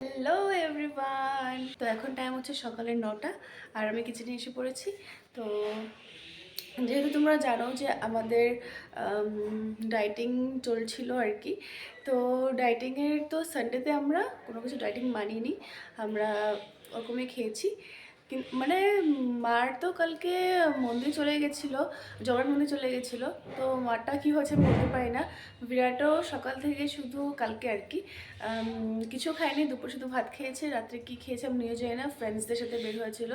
Hello everyone তো এখন time হচ্ছে সকালের নটা, আর আমি কিচেনে এসে পড়েছি। তো যেহেতু তোমরা জানো যে আমাদের ডাইটিং চলছিল আর কি, তো ডাইটিংয়ের তো সানডেতে আমরা কোনো কিছু ডাইটিং মানিনি। আমরা ওরকমই খেয়েছি। মানে মার তো কালকে মন্দির চলে গেছিল, জগন্নাথ মন্দির চলে গেছিল, তো মারটা কী হয়েছে আমি বলতে পারি না। বিরাটও সকাল থেকে শুধু কালকে আর কি কিছু খায়নি, দুপুর শুধু ভাত খেয়েছে, রাত্রে কি খেয়েছে আমি নিয়ে যাই না ফ্রেন্ডসদের সাথে বের হয়েছিল।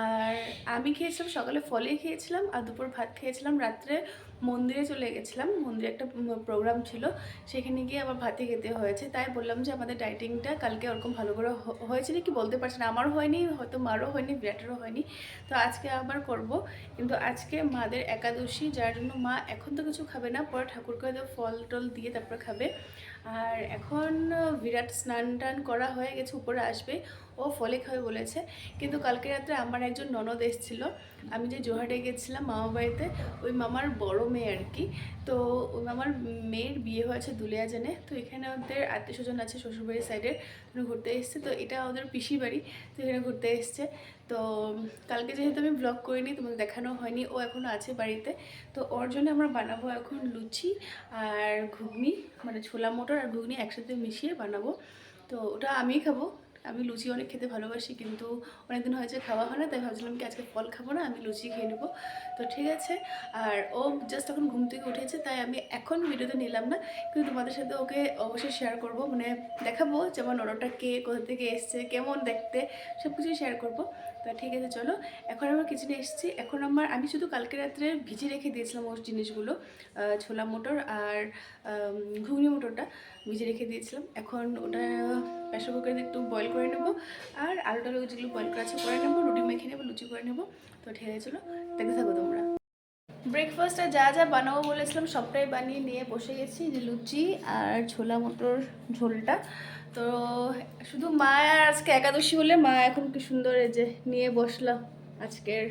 আর আমি খেয়েছিলাম, সকালে ফলে খেয়েছিলাম, আর দুপুর ভাত খেয়েছিলাম, রাত্রে মন্দিরে চলে গেছিলাম। মন্দিরে একটা প্রোগ্রাম ছিল। সেখানে গিয়ে আবার ভাতে খেতে হয়েছে। তাই বললাম যে আমাদের ডাইটিংটা কালকে ওরকম ভালো করে হয়েছে নাকি বলতে পারছি না। আমার হয়নি, হয়তো মারও হয়নি, বিরাটেরও হয়নি। তো আজকে আবার করব। কিন্তু আজকে মাদের একাদশী, যার জন্য মা এখন তো কিছু খাবে না। পরে ঠাকুরকে হয়তো ফল টল দিয়ে তারপরে খাবে। আর এখন বিরাট স্নান টান করা হয়ে গেছে, উপরে আসবে। ও ফলে খাবে বলেছে, কিন্তু কালকে রাত্রে আমার একজন ননদ এসেছিল। আমি যে জোহাটে গেছিলাম মামা বাড়িতে, ওই মামার বড় মেয়ে আর কি। তো ওই মামার মেয়ের বিয়ে হয়েছে দুলিয়াজানে তো এখানে ওদের আত্মীয় স্বজন আছে শ্বশুরবাড়ির সাইডের ঘুরতে এসছে। তো এটা ওদের পিসি বাড়ি, তো এখানে ঘুরতে এসছে। তো কালকে যেহেতু আমি ব্লগ করিনি তোমাকে দেখানো হয়নি, ও এখনও আছে বাড়িতে। তো ওর জন্য আমরা বানাবো এখন লুচি আর ঘুগনি মানে ছোলা মটর আর ঘুগনি একসাথে মিশিয়ে বানাবো। তো ওটা আমিই খাব। আমি লুচি অনেক খেতে ভালোবাসি, কিন্তু অনেক অনেকদিন হয়েছে খাওয়া হয় না, তাই ভাবছিলাম কি আজকে ফল খাব না, আমি লুচি খেয়ে নেব। তো ঠিক আছে, আর ও জাস্ট এখন ঘুম থেকে উঠেছে, তাই আমি এখন ভিডিওতে নিলাম না, কিন্তু তোমাদের সাথে ওকে অবশ্যই শেয়ার করব মানে দেখাবো যেমন ওটা কে, কোথা থেকে এসছে, কেমন দেখতে সব কিছুই শেয়ার করব। তো ঠিক আছে, চলো। এখন আমার কিচেনে এসেছি। এখন আমার, আমি শুধু কালকে রাত্রে ভিজে রেখে দিয়েছিলাম ওর জিনিসগুলো ছোলা মোটর আর ঘুগনি মোটরটা ভিজে রেখে দিয়েছিলাম। এখন ওটা প্রেশার কুকারে একটু বয়েল করে নেব। আর আলুটা যেগুলো বয়েল করা আছে, করে নেব, রুটি মেখে নেব, লুচি করে নেব। তো ঠিক আছে, চলো। দেখতে থাকো তোমরা। ব্রেকফাস্টে যা যা বানাবো বলেছিলাম সবটাই বানিয়ে নিয়ে বসে গেছি যে লুচি আর ছোলা মটর ঝোলটা। তো শুধু মা আর আজকে একাদশী বলে মা এখন কি সুন্দর এই যে নিয়ে বসলাম। আজকের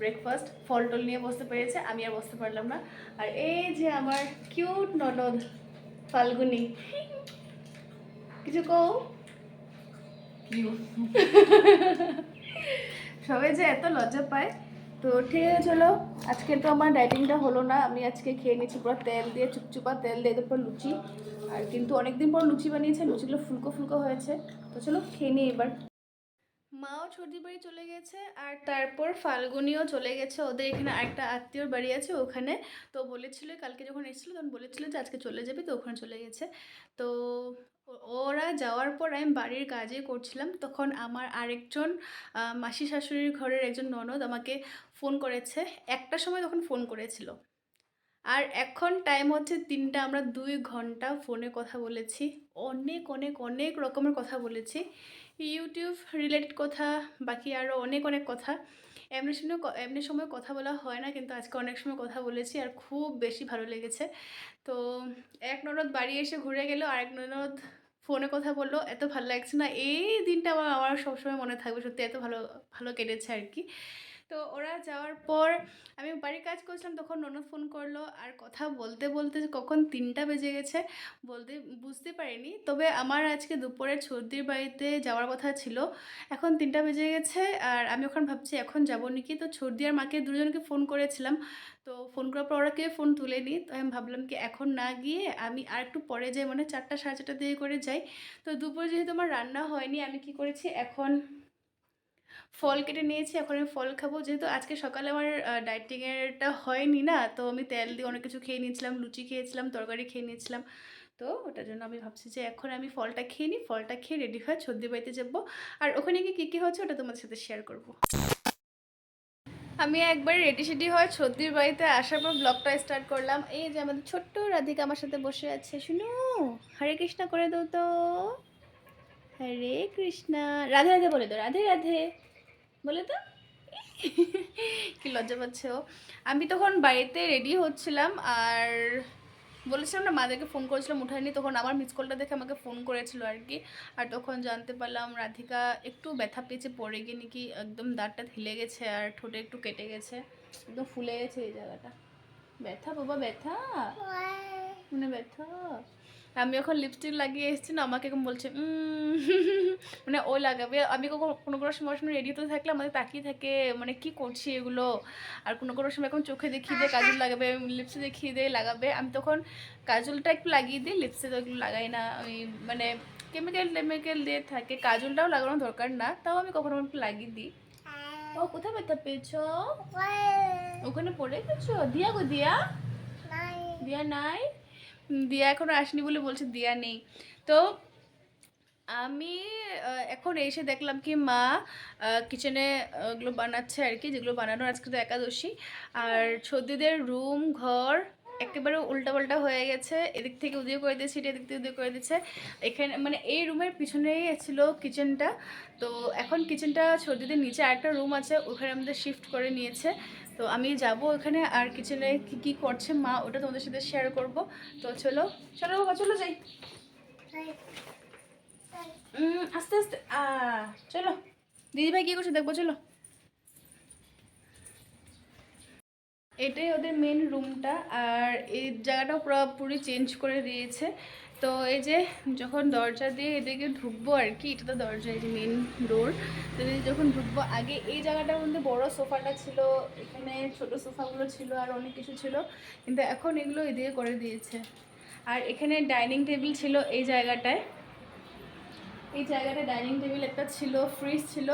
ব্রেকফাস্ট ফল টল নিয়ে বসতে পেরেছে আমি আর বসতে পারলাম না। আর এই যে আমার কিউট ননদ ফাল্গুনি। কিছু কও? সবাই যে এত লজ্জা পায়। তো ঠিক আছে, চলো। আজকে তো আমার ডাইটিংটা হলো না। আমি আজকে খেয়ে নিচ্ছি পুরো তেল দিয়ে, চুপচুপা তেল দিয়ে তারপর লুচি। আর কিন্তু অনেকদিন পর লুচি বানিয়েছে, লুচিগুলো ফুলকো ফুলকো হয়েছে। তো চলো, খেয়ে নিই এবার। মাও ছর্দি বাড়ি চলে গেছে, আর তারপর ফাল্গুনিও চলে গেছে। ওদের এখানে আরেকটা আত্মীয়র বাড়ি আছে ওখানে। তো বলেছিল, কালকে যখন এসেছিল, তখন বলেছিল যে আজকে চলে যাবে, তো ওখানে চলে গেছে। তো ওরা যাওয়ার পর আমি বাড়ির কাজে করছিলাম। তখন আমার আরেকজন মাসি শাশুড়ির ঘরের একজন ননদ আমাকে ফোন করেছে, একটা সময় তখন ফোন করেছিল। আর এখন টাইম হচ্ছে তিনটা, আমরা দুই ঘণ্টা ফোনে কথা বলেছি, অনেক অনেক অনেক রকমের কথা বলেছি। ইউটিউব রিলেটেড কথা, বাকি আরও অনেক অনেক কথা। এমনি সময় এমনি সময় কথা বলা হয় না, কিন্তু আজকে অনেক সময় কথা বলেছি আর খুব বেশি ভালো লেগেছে। তো এক ননদ বাড়ি এসে ঘুরে গেল আর এক ননদ ফোনে কথা বলল, এত ভালো লাগছে না। এই দিনটা আমার আমার সবসময় মনে থাকবে, সত্যি এত ভালো ভালো কেটেছে আর কি। তো ওরা যাওয়ার পর আমি বাড়ির কাজ করছিলাম, তখন ননদ ফোন করল আর কথা বলতে বলতে কখন তিনটা বেজে গেছে বলতে, বুঝতে পারিনি। তবে আমার আজকে দুপুরে সর্দির বাড়িতে যাওয়ার কথা ছিল। এখন তিনটা বেজে গেছে আর আমি ওখানে ভাবছি এখন যাব নাকি? তো সর্দি আর মাকে দুজনকে ফোন করেছিলাম। তো ফোন করার পর ওরা কেউ ফোন তুলেনি। তো আমি ভাবলাম কি এখন না গিয়ে আমি আর একটু পরে যাই মানে চারটা, সাড়ে চারটা দিয়ে করে যাই। তো দুপুরে যেহেতু আমার রান্না হয়নি, আমি কি করেছি এখন ফল কেটে নিয়েছি, এখন আমি ফল খাব। যেহেতু আজকে সকালে আমার ডায়েটিংয়েরটা হয়নি না, তো আমি তেল দিয়ে অনেক কিছু খেয়ে নিয়েছিলাম, লুচি খেয়েছিলাম, তরকারি খেয়ে নিয়েছিলাম। তো ওটার জন্য আমি ভাবছি যে এখন আমি ফলটা খেয়ে নিই, ফলটা খেয়ে রেডি হয়ে সর্দি বাড়িতে যাব। আর ওখানে গিয়ে কী কী হচ্ছে ওটা তোমাদের সাথে শেয়ার করব। আমি একবার রেডি সেডি হয় সর্দির বাড়িতে আসার পর ব্লগটা স্টার্ট করলাম। এই যে আমাদের ছোট্ট রাধিকা আমার সাথে বসে আছে। শুনো, হরে কৃষ্ণ করে দাও তো। হরে কৃষ্ণা, রাধে রাধে বলে দাও রাধে রাধে। বলে তো? কি লজ্জা পাচ্ছে ও। আমি তখন বাড়িতে রেডি হচ্ছিলাম আর বলেছিলাম না মাদেরকে ফোন করেছিলাম উঠায়নি। তখন আমার মিস কলটা দেখে আমাকে ফোন করেছিল আর কি। আর তখন জানতে পারলাম রাধিকা একটু ব্যথা পেয়েছে পড়ে গিয়ে নাকি একদম দাঁতটা হিলে গেছে আর ঠোঁটে একটু কেটে গেছে। একদম ফুলে গেছে এই জায়গাটা। ব্যথা বাবা ব্যথা? মানে ব্যথা? আমি এখন লিপস্টিক লাগিয়ে এসেছি না আমাকে এখন বলছে মানে ও লাগাবে। আমি কখনো কোনো কোনো সময় সময় রেডি হতে থাকলে আমাদের তাকিয়ে থাকে মানে কি করছি এগুলো? আর কোনো কোনো সময় এখন চোখে দেখিয়ে দিয়ে কাজল লাগাবে লিপস্টিক দেখিয়ে দিয়ে লাগাবে। আমি তখন কাজলটা একটু লাগিয়ে দিই লিপস্টিক তো এগুলো লাগাই না। আমি মানে কেমিক্যাল টেমিক্যাল দিয়ে থাকে কাজলটাও লাগানো দরকার না তাও আমি কখনো একটু লাগিয়ে দিই। ও কোথায় ব্যথা পেয়েছ? ওখানে পড়ে গেছো? দিয়া গো দিয়া। দিয়া নাই? দিয়া এখনও আসেনি বলে বলছে দিয়া নেই। তো আমি এখন এসে দেখলাম কি মা কিচেনে ওগুলো বানাচ্ছে আর কি, যেগুলো বানানোর আজকে তো একাদশী। আর সর্দিদের রুম ঘর একেবারে উল্টাপাল্টা হয়ে গেছে। এদিক থেকে উদয় করে দিয়েছে এটা এদিক থেকে উদয় করে দিয়েছে। এখানে মানে এই রুমের পিছনেই ছিল কিচেনটা তো এখন কিচেনটা সর্দিদের নিচে আরেকটা রুম আছে ওখানে আমাদের শিফট করে নিয়েছে। তো আমি যাব ওখানে আর কিচেনে কী কী করছে মা ওটা তোমাদের সাথে শেয়ার করব। তো চলো চলো বাবা চলো যাই। আস্তে আস্তে চলো। দিদিভাই কী করছে দেখব চলো। এটাই ওদের মেন রুমটা আর এই জায়গাটাও পুরোপুরি চেঞ্জ করে দিয়েছে। তো এই যে যখন দরজা দিয়ে এদিকে ঢুকবো আর কি, এটা তো দরজা, এই যে মেন ডোর তো যখন ঢুকবো, আগে এই জায়গাটার মধ্যে বড় সোফাটা ছিল, এখানে ছোট সোফাগুলো ছিল আর অনেক কিছু ছিল, কিন্তু এখন এগুলো এদিকে করে দিয়েছে। আর এখানে ডাইনিং টেবিল ছিল এই জায়গাটায়। এই জায়গাটায় ডাইনিং টেবিল একটা ছিল ফ্রিজ ছিল।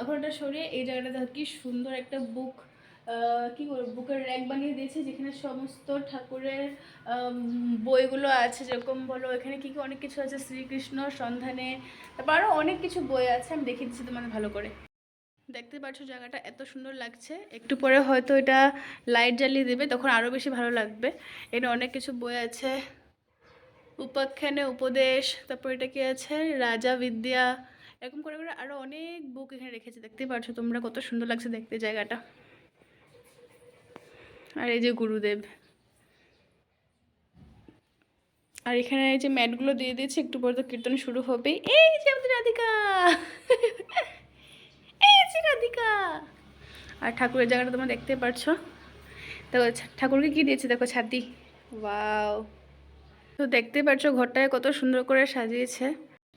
এখন ওটা সরিয়ে এই জায়গাটাতে দেখো কি সুন্দর একটা বুক কি করব বুকের র্যাক বানিয়ে দিয়েছে, যেখানে সমস্ত ঠাকুরের বইগুলো আছে, যেরকম বলো, এখানে কি কি অনেক কিছু আছে, শ্রীকৃষ্ণ, সন্ধানে, তারপর আরও অনেক কিছু বই আছে, আমি দেখিয়ে দিচ্ছি তোমাদের ভালো করে। দেখতে পাচ্ছ জায়গাটা এত সুন্দর লাগছে, একটু পরে হয়তো এটা লাইট জ্বালিয়ে দেবে, তখন আরও বেশি ভালো লাগবে। এখানে অনেক কিছু বই আছে, উপাখ্যানে উপদেশ, তারপর এটা কি আছে, রাজা বিদ্যা, এরকম করে করে আরও অনেক বুক এখানে রেখেছে দেখতেই পাচ্ছ তোমরা কত সুন্দর লাগছে দেখতে জায়গাটা। আর এই যে গুরুদেব। আর এখানে এই যে ম্যাটগুলো দিয়ে দিয়েছে, একটু পরে তো কীর্তন শুরু হবে এই যে আমাদের রাধিকা! এই যে রাধিকা! আর ঠাকুরের জায়গাটা তোমরা দেখতে পারছ দেখো, ঠাকুরকে কি দিয়েছে? দেখো, ছাতি। ওয়াও! তো দেখতে পাচ্ছ ঘরটায় কত সুন্দর করে সাজিয়েছে।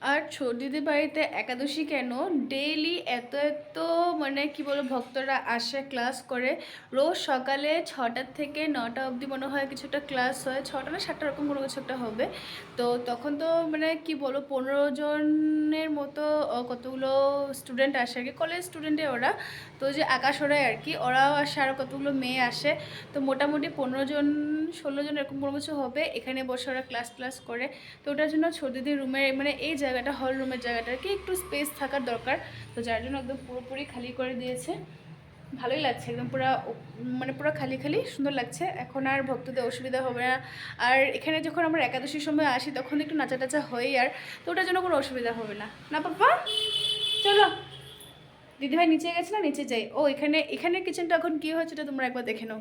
আর ছোটিদের বাড়িতে একাদশী কেন? ডেইলি এত এত মানে কি বলব, ভক্তরা আসে ক্লাস করে। রোজ সকালে ছটার থেকে নটা অবধি মনে হয় কিছু একটা ক্লাস হয়। ছটা না সাতটা রকম কোনো কিছু একটা হবে। তো তখন তো মানে কি বলব, পনেরো জনের মতো কতগুলো স্টুডেন্ট আসে আর কি। কলেজ স্টুডেন্টে ওরা। তো যে আকাশ ওরাই আর কি, ওরাও আসে আর কতগুলো মেয়ে আসে। তো মোটামুটি পনেরো জন, ষোলো জন এরকম কোনো কিছু হবে। এখানে বসে ওরা ক্লাস ক্লাস করে। তো ওটার জন্য ছোটিদের রুমের মানে এই জায়গাটা হল রুমের জায়গাটা আর কি, একটু স্পেস থাকার দরকার। তো যার জন্য একদম পুরোপুরি খালি করে দিয়েছে। ভালোই লাগছে, একদম পুরো মানে পুরো খালি খালি সুন্দর লাগছে। এখন আর ভক্তদের অসুবিধা হবে না। আর এখানে যখন আমরা একাদশীর সময় আসি, তখন একটু নাচা টাচা হই আর, তো ওটার জন্য কোনো অসুবিধা হবে না। না পাপা চলো। দিদিভাই নিচে গেছে না? নিচে যাই। ও, এখানে এখানে কিচেনটা এখন কী হয়েছে এটা তোমরা একবার দেখে নাও।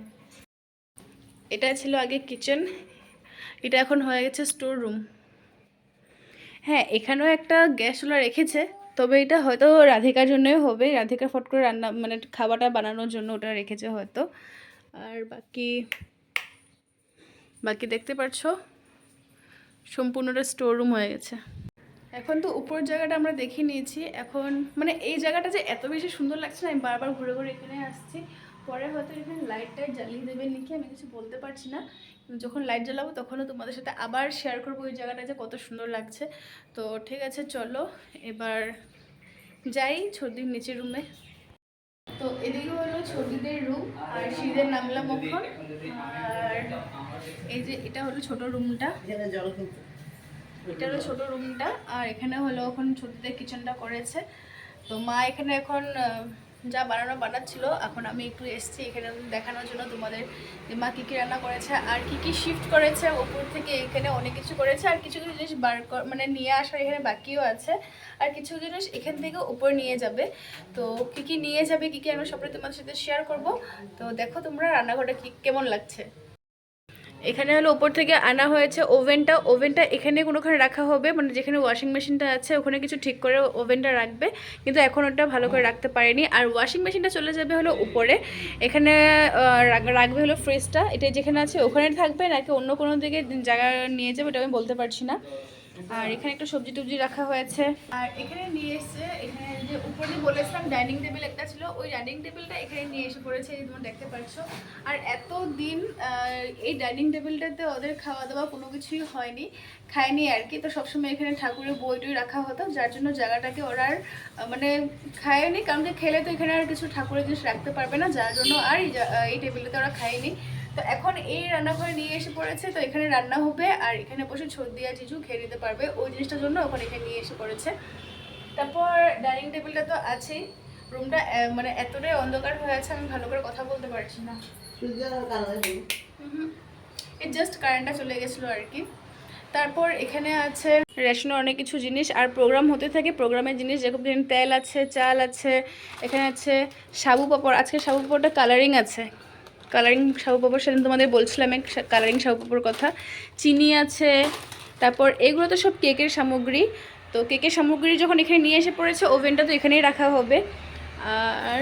এটা ছিল আগে কিচেন এটা এখন হয়ে গেছে স্টোর রুম হ্যাঁ এখানেও একটা গ্যাস চুলা রেখেছে। তবে এটা হয়তো রাধিকার জন্যই হবে। রাধিকা ফট করে রান্না মানে খাবারটা বানানোর জন্য ওটা রেখেছে হয়তো। আর বাকি বাকি দেখতে পাচ্ছ সম্পূর্ণটা স্টোর রুম হয়ে গেছে। এখন তো উপর জায়গাটা আমরা দেখে নিয়েছি। এখন মানে এই জায়গাটা যে এত বেশি সুন্দর লাগছে না, আমি বারবার ঘুরে ঘুরে এখানে আসছি। পরে হয়তো এখানে লাইট টাইট জ্বালিয়ে দেবেন নাকি আমি কিছু বলতে পারছি না। যখন লাইট জ্বালাবো তখনও তোমাদের সাথে আবার শেয়ার করব ওই জায়গাটা যে কত সুন্দর লাগছে। তো ঠিক আছে, চলো এবার যাই ছদির নিচের রুমে তো এদিকে হলো ছদিদের রুম আর সিঁড়িদের নামলাম ওখন আর এই যে এটা হলো ছোট রুমটা এটা হলো ছোট রুমটা আর এখানে হলো এখন ছোটদের কিচেনটা করেছে। তো মা এখানে এখন যা বানানো বানাচ্ছিল, এখন আমি একটু এসেছি এখানে দেখানোর জন্য তোমাদের মা কী কী রান্না করেছে, আর কি কি শিফট করেছে, ওপর থেকে এখানে অনেক কিছু করেছে, আর কিছু কিছু জিনিস বার মানে নিয়ে আসার এখানে বাকিও আছে, আর কিছু জিনিস এখান থেকে উপর নিয়ে যাবে। তো কি কি নিয়ে যাবে, কি কী আমি সবটাই তোমাদের সাথে শেয়ার করব। তো দেখো তোমরা রান্নাঘরটা কি কেমন লাগছে? এখানে হলো ওপর থেকে আনা হয়েছে ওভেনটা। ওভেনটা এখানে কোনোখানে রাখা হবে মানে যেখানে ওয়াশিং মেশিনটা আছে, ওখানে কিছু ঠিক করে ওভেনটা রাখবে। কিন্তু এখন ওটা ভালো করে রাখতে পারেনি। আর ওয়াশিং মেশিনটা চলে যাবে হলো উপরে। এখানে রাখবে হলো ফ্রিজটা এটা যেখানে আছে ওখানে থাকবে, নাকি অন্য কোনো দিকে জায়গা নিয়ে যাবে, ওটা আমি বলতে পারছি না। আর এখানে একটা সবজি টবজি রাখা হয়েছে। আর এখানে নিয়ে এসছে এখানে যে উপরে যে বলেছিলাম ডাইনিং টেবিল একটা ছিল, ওই ডাইনিং টেবিলটা এখানে নিয়ে এসে পড়েছে, এই তোমরা দেখতে পাচ্ছ। আর এত দিন এই ডাইনিং টেবিলটাতে ওদের খাওয়া দাওয়া কোনো কিছুই হয়নি, খায়নি আর কি। তো সবসময় এখানে ঠাকুরের বই টই রাখা হতো, যার জন্য জায়গাটাকে ওরা আর মানে খায়নি, কারণ কি খেলে তো এখানে আর কিছু ঠাকুরের জিনিস রাখতে পারবে না, যার জন্য আর এই টেবিলটাতে ওরা খায়নি। তো এখন এই রান্নাঘরে নিয়ে এসে পড়েছে, তো এখানে রান্না হবে আর এখানে বসে ছর্দি আর জিজু খেয়ে নিতে পারবে। ওই জিনিসটার জন্য ওখানে এখানে নিয়ে এসে পড়েছে। তারপর ডাইনিং টেবিলটা তো আছেই। রুমটা মানে এতটাই অন্ধকার হয়ে আছে, আমি ভালো করে কথা বলতে পারছি না। এই জাস্ট কারেন্টটা চলে গেছিল আর কি। তারপর এখানে আছে রেশনের অনেক কিছু জিনিস, আর প্রোগ্রাম হতে থাকে। প্রোগ্রামের জিনিস যেরকম তেল আছে, চাল আছে, এখানে আছে সাবু পাপড়। আজকে সাবু পাপড়টা কালারিং আছে। কালারিং পাপড় সেদিন তোমাদের বলছিলাম এক কালারিং পাপড় কথা। চিনি আছে, তারপর এগুলো তো সব কেকের সামগ্রী। তো কেকের সামগ্রী যখন এখানে নিয়ে এসে পড়েছে, ওভেনটা তো এখানেই রাখা হবে। আর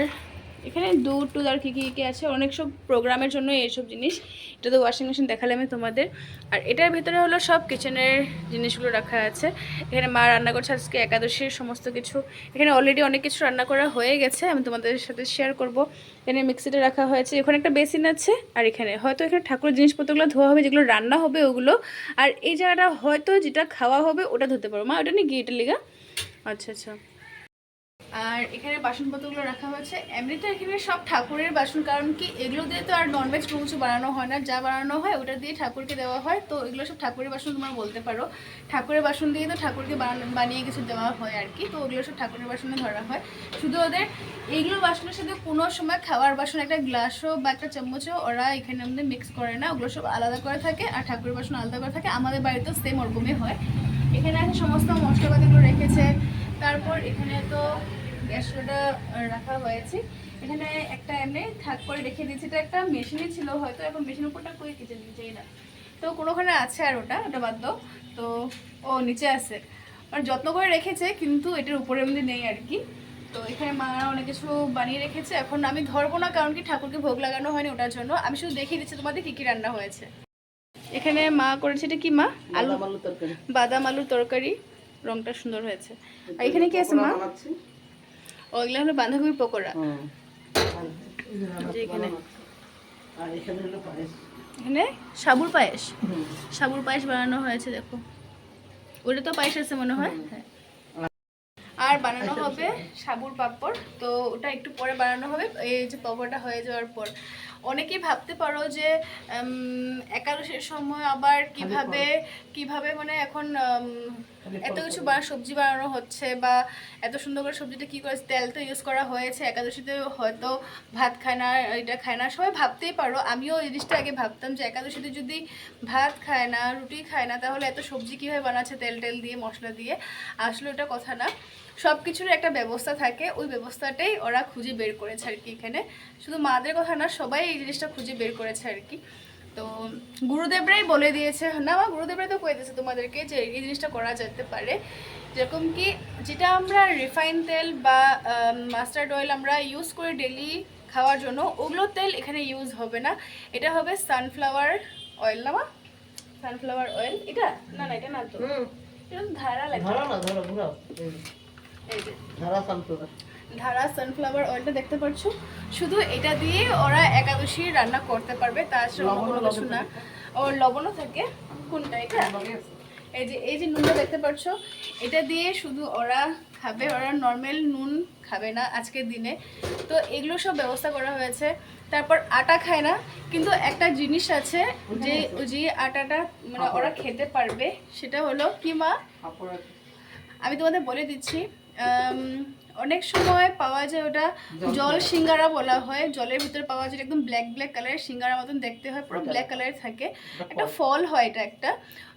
এখানে দুধ টুধ আর কী কী কী আছে? অনেক সব প্রোগ্রামের জন্য এইসব জিনিস। এটা তো ওয়াশিং মেশিন দেখালাম আমি তোমাদের। আর এটার ভেতরে হলো সব কিচেনের জিনিসগুলো রাখা আছে। এখানে মা রান্না করছে আজকে একাদশীর সমস্ত কিছু। এখানে অলরেডি অনেক কিছু রান্না করা হয়ে গেছে, আমি তোমাদের সাথে শেয়ার করব। এখানে মিক্সিটা রাখা হয়েছে। এখানে একটা বেসিন আছে, আর এখানে হয়তো এখানে ঠাকুরের জিনিসপত্রগুলো ধোয়া হবে, যেগুলো রান্না হবে ওগুলো। আর এই জায়গাটা হয়তো যেটা খাওয়া হবে, ওটা ধুতে পারব মা, ওটা নিয়ে গিয়ে এটা লিগা আচ্ছা আচ্ছা। আর এখানে বাসনপত্রগুলো রাখা হয়েছে। এমনিতে এখানে সব ঠাকুরের বাসন, কারণ কি এগুলো দিয়ে তো আর ননভেজ কোনো কিছু বানানো হয় না। যা বানানো হয় ওটা দিয়ে ঠাকুরকে দেওয়া হয়। তো এগুলো সব ঠাকুরের বাসন তোমরা বলতে পারো। ঠাকুরের বাসন দিয়ে তো ঠাকুরকে বানিয়ে কিছু দেওয়া হয় আর কি। তো ওগুলো সব ঠাকুরের বাসনে ধরা হয়। শুধু ওদের এইগুলো বাসনের সাথে কোনো সময় খাওয়ার বাসন, একটা গ্লাসও বা একটা চামচও ওরা এখানে আমাদের মিক্স করে না। ওগুলো সব আলাদা করে থাকে আর ঠাকুরের বাসন আলাদা করে থাকে। আমাদের বাড়িতেও সেম ওরকমই হয়। এখানে আছে সমস্ত মশলাপাতিগুলো রেখেছে। তারপর এখানে তো গ্যাস গ্যাসটা রাখা হয়েছে। এখানে একটা এমনি থাক করে রেখে দিয়েছি। এটা একটা মেশিনই ছিল হয়তো এখন মেশিনের উপরটা কই কিছু নিচেই না। তো কোনোখানে আছে আর ওটা ওটা বাদ দাও। তো ও নিচে আছে। আর যত্ন করে রেখেছে কিন্তু এটার উপরে এমনি নেই আর কি। তো এখানে মা অনেক কিছু বানিয়ে রেখেছে। এখন আমি ধরবো না কারণ কি ঠাকুরকে ভোগ লাগানো হয়নি ওটার জন্য। আমি শুধু দেখিয়ে দিচ্ছি তোমাদের কী কী রান্না হয়েছে। এখানে মা করেছে এটা কি মা? আলু। বাদাম আলুর তরকারি। রংটা সুন্দর হয়েছে। আর এখানে কি আছে মা? ওইগুলো হলো বাঁধাকপির পকোড়া। এখানে। পায়েস। এখানে? সাবুর পায়েস? সাবুর পায়েস বানানো হয়েছে দেখো। ওটা তো পায়েস আছে মনে হয়? হ্যাঁ। আর বানানো হবে সাবুর পাপড়। তো ওটা একটু পরে বানানো হবে। এই যে পাপড়টা হয়ে যাওয়ার পর। অনেকেই ভাবতে পারো যে একাদশীর সময় আবার কীভাবে কীভাবে মানে এখন এত কিছু বা সবজি বানানো হচ্ছে বা এত সুন্দর করে সবজিটা কী করে তেল তো ইউজ করা হয়েছে একাদশীতে হয়তো ভাত খায় না এটা খায় না সবাই ভাবতেই পারো। আমিও এই জিনিসটা আগে ভাবতাম যে একাদশীতে যদি ভাত খায় না রুটি খায় না তাহলে এত সবজি কীভাবে বানাচ্ছে তেল টেল দিয়ে মশলা দিয়ে? আসলে ওটা কথা না। সব কিছুর একটা ব্যবস্থা থাকে ওই ব্যবস্থাটাই ওরা খুঁজে বের করেছে আর কি এখানে। শুধু মাদের কথা না সবাই এই জিনিসটা খুঁজে বের করেছে আর কি। তো গুরুদেবরাই বলে দিয়েছে না মা গুরুদেবরাই তো কয়ে দিয়েছে তোমাদেরকে যে এই জিনিসটা করা যেতে পারে। যেরকম কি যেটা আমরা রিফাইন তেল বা মাস্টার্ড অয়েল আমরা ইউজ করে ডেলি খাওয়ার জন্য ওগুলো তেল এখানে ইউজ হবে না। এটা হবে সানফ্লাওয়ার অয়েল না মা? সানফ্লাওয়ার অয়েল এটা? না না এটা না তো। ধারা লাগে এই যে, ধারা সানফ্লাওয়ার ধারা সানফ্লাওয়ার অয়েলটা দেখতে পাচ্ছ? শুধু এটা দিয়ে ওরা একাদশী রান্না করতে পারবে তাছাড়া কোনো কিছু না। ওর লবণও থাকে। কোনটা এটা? এই যে এই যে নুনটা দেখতে পাচ্ছ এটা দিয়ে শুধু ওরা খাবে ওরা নর্মাল নুন খাবে না আজকের দিনে। তো এগুলো সব ব্যবস্থা করা হয়েছে। তারপর আটা খায় না কিন্তু একটা জিনিস আছে যে যে আটাটা মানে ওরা খেতে পারবে সেটা হলো কি মা? আমি তোমাদের বলে দিচ্ছি অনেক সময় পাওয়া যায় ওটা জল সিঙ্গারা বলা হয়। জলের ভিতরে পাওয়া যায় একদম ব্ল্যাক ব্ল্যাক কালারের সিঙ্গারা মতন দেখতে হয় পুরো ব্ল্যাক কালারের থাকে। একটা ফল হয় এটা একটা।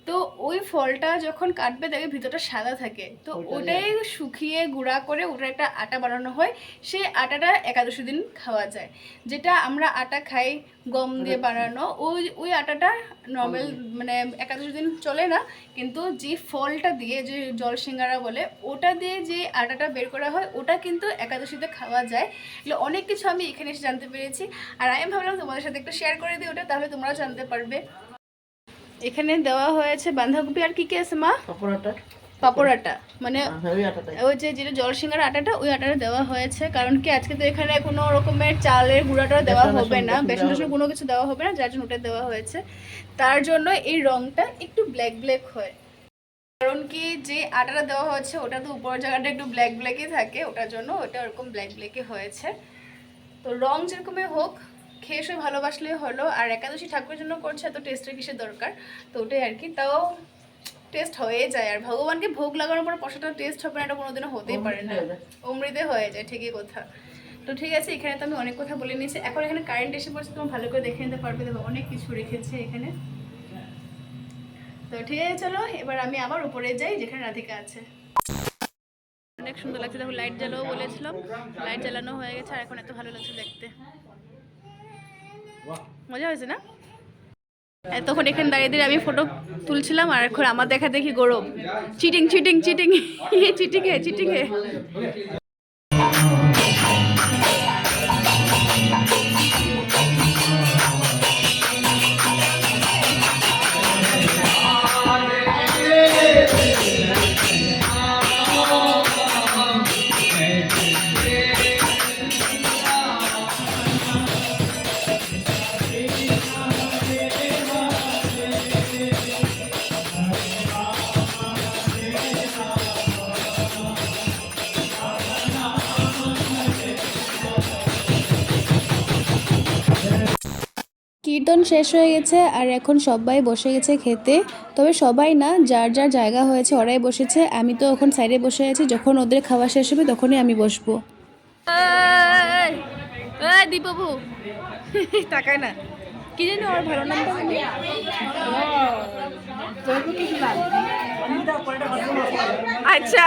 তো ওই ফলটা যখন কাটবে দেখবে ভিতরটা সাদা থাকে। তো ওটাই শুকিয়ে গুঁড়া করে ওটা একটা আটা বানানো হয়। সেই আটাটা একাদশী দিন খাওয়া যায়। যেটা আমরা আটা খাই গম দিয়ে বানানো ওই ওই আটাটা নর্মাল মানে একাদশী দিন চলে না কিন্তু যে ফলটা দিয়ে যে জল সিঙ্গারা বলে ওটা দিয়ে যে আটাটা বের করা হয় ওটা কিন্তু একাদশীতে খাওয়া যায়। এগুলো অনেক কিছু আমি এখানে এসে জানতে পেরেছি। আর আমি ভাবলাম তোমাদের সাথে একটু শেয়ার করে দিই ওটা তাহলে তোমরাও জানতে পারবে। এখানে দেওয়া হয়েছে বাঁধাকপি আর কি কি আছে মা? পাপড়াটা পাপড় আটা মানে ওই যে যেটা জলসিঙ্গার আটাটা ওই আটাটা দেওয়া হয়েছে। কারণ কি আজকে তো এখানে কোনো রকমের চালের গুঁড়াটা দেওয়া হবে না। বেসন টেসন কোনো কিছু দেওয়া হবে না যার জন্য ওটা দেওয়া হয়েছে। তার জন্য এই রংটা একটু ব্ল্যাক ব্ল্যাক হয়। কারণ কি যে আটাটা দেওয়া হয়েছে ওটা তো উপরের জায়গাটা একটু ব্ল্যাক ব্ল্যাকই থাকে। ওটার জন্য ওটা ওরকম ব্ল্যাক ব্ল্যাকই হয়েছে। তো রং যেরকমই হোক খেয়ে সে ভালোবাসলেই হলো আর একাদশী ঠাকুরের জন্য করছে এত টেস্টের কিসের দরকার? তো ওটাই আর কি তাও টেস্ট হয়ে যায় আর ভগবানকে ভোগ লাগানোর পর প্রসাদটা টেস্ট হবে না এটা কোনোদিনও হতেই পারে না। অমৃতে হয়ে যায় ঠিকই কথা। তো ঠিক আছে এখানে তো আমি অনেক কথা বলে নিয়েছি। এখন এখানে কারেন্ট এসে পড়ছে তোমার ভালো করে দেখে নিতে পারবে দেখো অনেক কিছু রেখেছে এখানে। তো ঠিক আছে চলো এবার আমি আবার উপরে যাই যেখানে রাধিকা আছে। অনেক সুন্দর লাগছে দেখো লাইট জ্বালাও বলেছিলাম। লাইট জ্বালানো হয়ে গেছে আর এখন এত ভালো লাগছে দেখতে। মজা হয়েছে না? এতক্ষণ এখানে দাঁড়িয়ে দিয়ে আমি ফটো তুলছিলাম আর এখন আমার দেখা দেখি Gourab. Cheating cheating cheating cheating হে চিটিং হে কীর্তন শেষ হয়ে গেছে আর এখন সবাই বসে গেছে খেতে। তবে সবাই না, যার যার জায়গা হয়েছে ওরাই বসেছে। আমি তো এখন সাইডে বসে আছি, যখন ওদের খাওয়া শেষ হবে তখনই আমি বসবো। দীপবু তাকায় না। কি জানি ওর ভালো আচ্ছা।